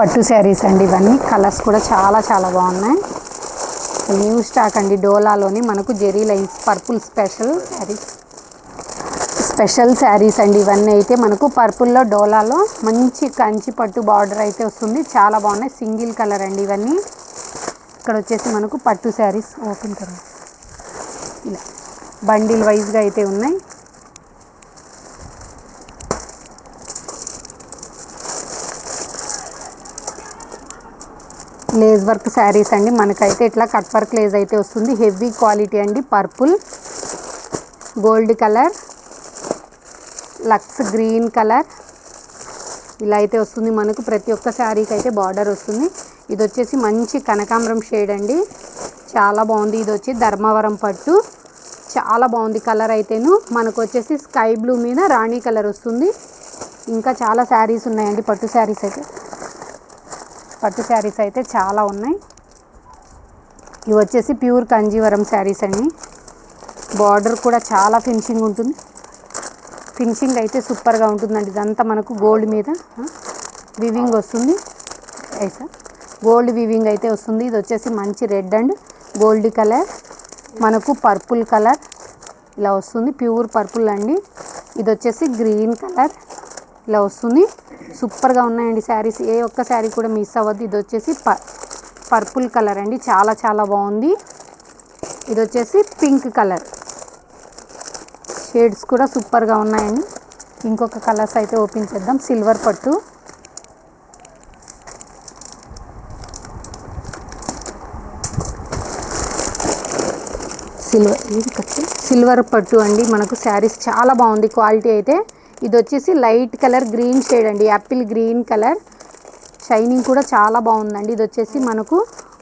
పట్టు శారీస్ అండి ఇవన్నీ. కలర్స్ కూడా చాలా చాలా బాగున్నాయి. న్యూ స్టాక్ అండి డోలాలోని మనకు zari lines purple special saris. Special saris అండి ఇవన్నీ అయితే మనకు పర్పుల్లో డోలాలో మంచి కంచి పట్టు బార్డర్ అయితే వస్తుంది. చాలా బాగున్నాయి. సింగిల్ కలర్ అండి ఇవన్నీ. ఇక్కడ వచ్చేసి మనకు పట్టు శారీస్. ఓపెన్ కర ఇలా. బండిల్ వైజ్గా అయితే ఉన్నాయి. లేస్ వర్క్ శారీస్ అండి. మనకైతే ఇట్లా కట్ వర్క్ లేస్ అయితే వస్తుంది. హెవీ క్వాలిటీ అండి. పర్పుల్ గోల్డ్ కలర్ లక్స్ గ్రీన్ కలర్ ఇలా అయితే వస్తుంది. మనకు ప్రతి ఒక్క శారీకి అయితే బార్డర్ వస్తుంది. ఇది వచ్చేసి మంచి కనకాంబరం షేడ్ అండి. చాలా బాగుంది. ఇది వచ్చి ధర్మవరం పట్టు. చాలా బాగుంది కలర్ అయితేను. మనకు వచ్చేసి స్కై బ్లూ మీద రాణి కలర్ వస్తుంది. ఇంకా చాలా శారీస్ ఉన్నాయండి. పట్టు శారీస్ అయితే. పట్టు శారీస్ అయితే చాలా ఉన్నాయి. ఇవి వచ్చేసి ప్యూర్ కంజీవరం శారీస్ అండి. బార్డర్ కూడా చాలా ఫినిషింగ్ ఉంటుంది. ఫినిషింగ్ అయితే సూపర్గా ఉంటుందండి. ఇదంతా మనకు గోల్డ్ మీద వివింగ్ వస్తుంది. ఐసా గోల్డ్ వివింగ్ అయితే వస్తుంది. ఇది వచ్చేసి మంచి రెడ్ అండ్ గోల్డ్ కలర్. మనకు పర్పుల్ కలర్ ఇలా వస్తుంది. ప్యూర్ పర్పుల్ అండి. ఇది వచ్చేసి గ్రీన్ కలర్. ఇలా వస్తుంది. సూపర్గా ఉన్నాయండి శారీస్. ఏ ఒక్క శారీ కూడా మిస్ అవ్వద్దు. ఇది వచ్చేసి ప పర్పుల్ కలర్ అండి. చాలా చాలా బాగుంది. ఇది వచ్చేసి పింక్ కలర్. షేడ్స్ కూడా సూపర్గా ఉన్నాయండి. ఇంకొక కలర్స్ అయితే ఓపెన్ చేద్దాం. సిల్వర్ పట్టు. సిల్వర్ సిల్వర్ పట్టు అండి. మనకు శారీస్ చాలా బాగుంది. క్వాలిటీ అయితే ఇది వచ్చేసి లైట్ కలర్ గ్రీన్ షేడ్ అండి. Apple green colour. షైనింగ్ కూడా చాలా బాగుందండి. ఇది వచ్చేసి మనకు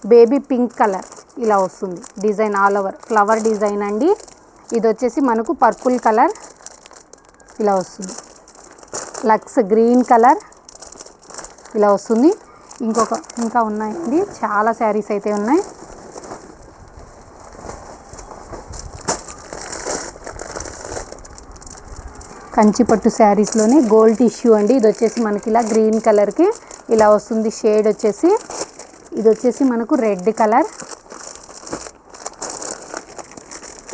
బేబీ పింక్ కలర్ ఇలా వస్తుంది. Design all over. Flower design అండి. ఇది వచ్చేసి మనకు పర్పుల్ కలర్ ఇలా వస్తుంది. లక్స్ గ్రీన్ కలర్ ఇలా వస్తుంది. ఇంకొక ఇంకా ఉన్నాయండి. చాలా శారీస్ అయితే ఉన్నాయి. కంచిపట్టు శారీస్లోనే గోల్డ్ టిష్యూ అండి. ఇది వచ్చేసి మనకి ఇలా గ్రీన్ కలర్కి ఇలా వస్తుంది. షేడ్ వచ్చేసి ఇది వచ్చేసి మనకు రెడ్ కలర్.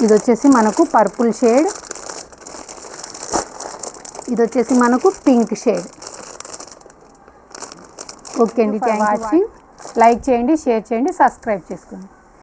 ఇది వచ్చేసి మనకు పర్పుల్ షేడ్. ఇది వచ్చేసి మనకు పింక్ షేడ్. ఓకే అండి. థ్యాంక్ వాచింగ్ లైక్ చేయండి షేర్ చేయండి సబ్స్క్రైబ్ చేసుకోండి.